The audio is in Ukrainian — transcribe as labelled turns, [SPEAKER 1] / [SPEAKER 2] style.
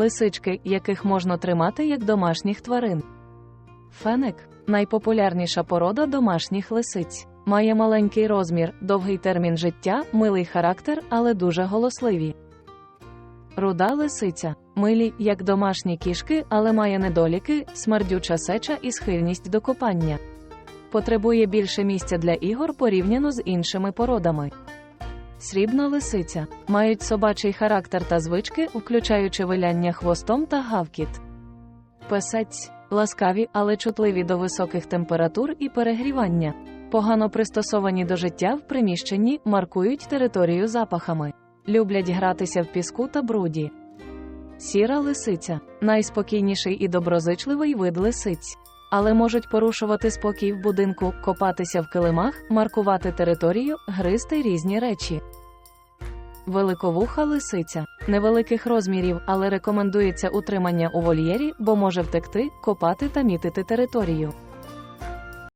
[SPEAKER 1] лисички, яких можна тримати як домашніх тварин. Феник найпопулярніша порода домашніх лисиць. Має маленький розмір, довгий термін життя, милий характер, але дуже голосливі. Руда лисиця милі, як домашні кішки, але має недоліки, смердюча сеча і схильність до копання. Потребує більше місця для ігор порівняно з іншими породами. Срібна лисиця мають собачий характер та звички, включаючи виляння хвостом та гавкіт. Песець ласкаві, але чутливі до високих температур і перегрівання. Погано пристосовані до життя в приміщенні, маркують територію запахами. Люблять гратися в піску та бруді. Сіра лисиця найспокійніший і доброзичливий вид лисиць. Але можуть порушувати спокій в будинку, копатися в килимах, маркувати територію, гризти різні речі. Великовуха лисиця невеликих розмірів, але рекомендується утримання у вольєрі, бо може втекти, копати та мітити територію.